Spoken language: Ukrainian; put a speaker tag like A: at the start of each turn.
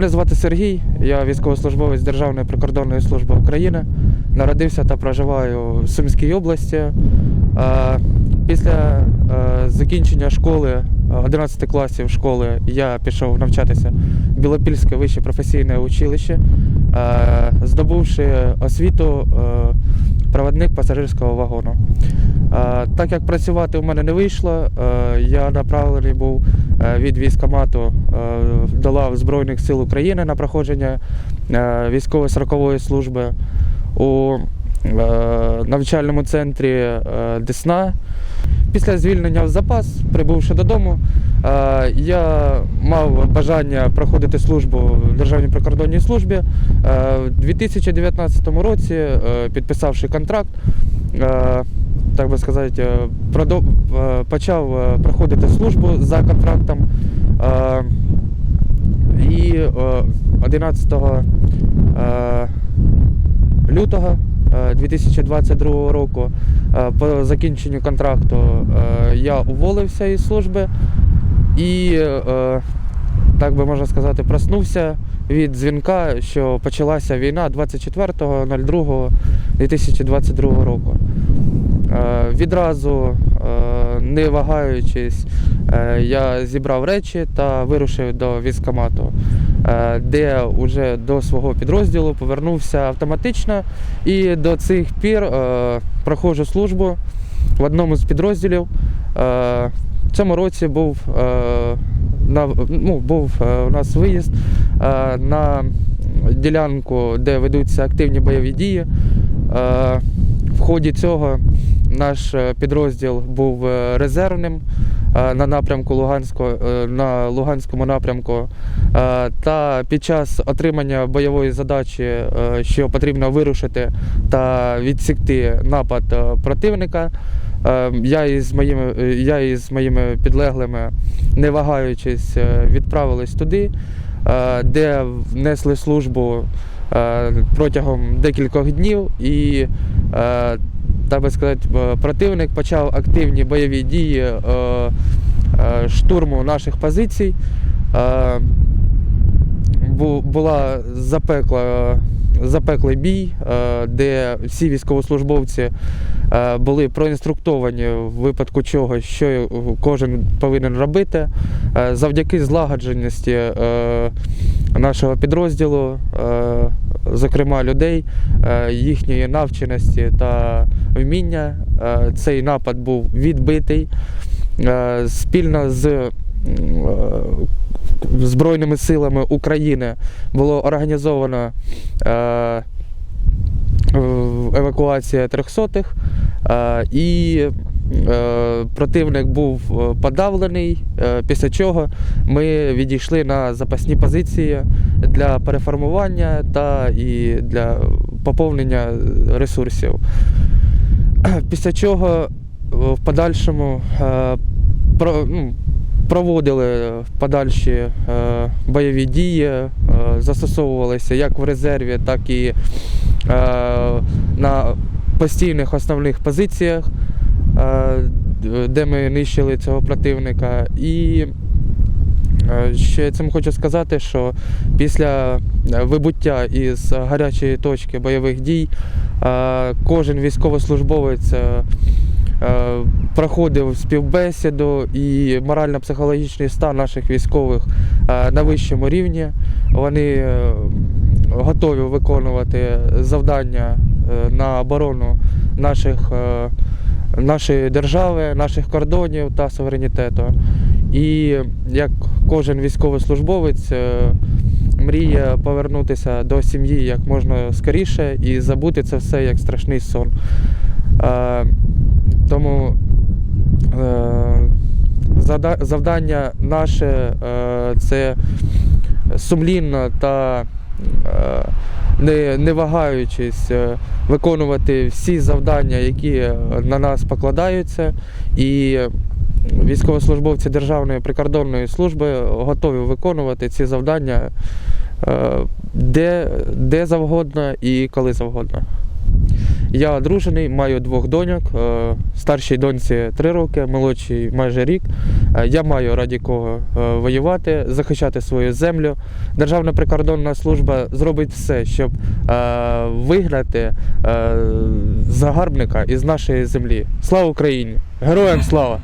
A: Мене звати Сергій, я військовослужбовець Державної прикордонної служби України. Народився та проживаю в Сумській області. Е, Після е, закінчення школи, е, 11 класів школи, я пішов навчатися в Білопільське вище професійне училище, е, здобувши освіту проводник пасажирського вагону. Е, Так як працювати у мене не вийшло, е, я направлений був е, від військкомату е, до лав Збройних сил України на проходження е, військової срокової служби у навчальному центрі Десна. Після звільнення в запас, прибувши додому, я мав бажання проходити службу в Державній прикордонній службі. В 2019 році, підписавши контракт, так би сказати, е, е, почав е, проходити службу за контрактом. І е, 11 е, лютого е, 2022 року по закінченню контракту я уволився із служби і, так би можна сказати, проснувся від дзвінка, що почалася війна 24.02.2022 року. Е, Відразу, е, не вагаючись, е, я зібрав речі та вирушив до військкомату, де вже до свого підрозділу повернувся автоматично і до цих пір проходжу службу в одному з підрозділів. В цьому році був, ну, був у нас виїзд на ділянку, де ведуться активні бойові дії. В ході цього наш е, підрозділ був е, резервним е, на напрямку Луганського, на Луганському напрямку. Та під час отримання бойової задачі, що потрібно вирушити та відсікти напад противника. Я із моїми, я із моїми підлеглими, не вагаючись, відправились туди, де несли службу протягом декількох днів і так би сказати, противник почав активні бойові дії е, е, штурму наших позицій. Е, Була запекла, запеклий бій, де всі військовослужбовці були проінструктовані в випадку чого, що кожен повинен робити. Завдяки злагодженості нашого підрозділу, зокрема людей, їхньої навченості та вміння, е, цей напад був відбитий Е, спільно з е, Збройними силами України було організовано евакуація трьохсотих, і противник був подавлений, після чого ми відійшли на запасні позиції для переформування та і для поповнення ресурсів. Після чого е, в подальшому е, ну, проводили подальші е, бойові дії, застосовувалися як в резерві, так і на постійних основних позиціях, де ми нищили цього противника. І Ще цим хочу сказати, що після е, вибуття із гарячої точки бойових дій е, кожен військовослужбовець е, е, проходив співбесіду і морально-психологічний стан наших військових е, на вищому рівні. Вони е, готові виконувати завдання е, на оборону наших, е, нашої держави, наших кордонів та суверенітету. І як кожен військовослужбовець е, мріє повернутися до сім'ї як можна скоріше і забути це все як страшний сон. Е, Тому е, завдання наше це сумлінно та не, не вагаючись виконувати всі завдання, які на нас покладаються. І військовослужбовці Державної прикордонної служби готові виконувати ці завдання е, де, де завгодно і коли завгодно. Я одружений, маю двох доньок. е, Старшій доньці 3 роки, молодшій майже рік. Е, Я маю раді кого воювати, захищати свою землю. Державна прикордонна служба зробить все, щоб вигнати е, загарбника із нашої землі. Слава Україні! Героям слава!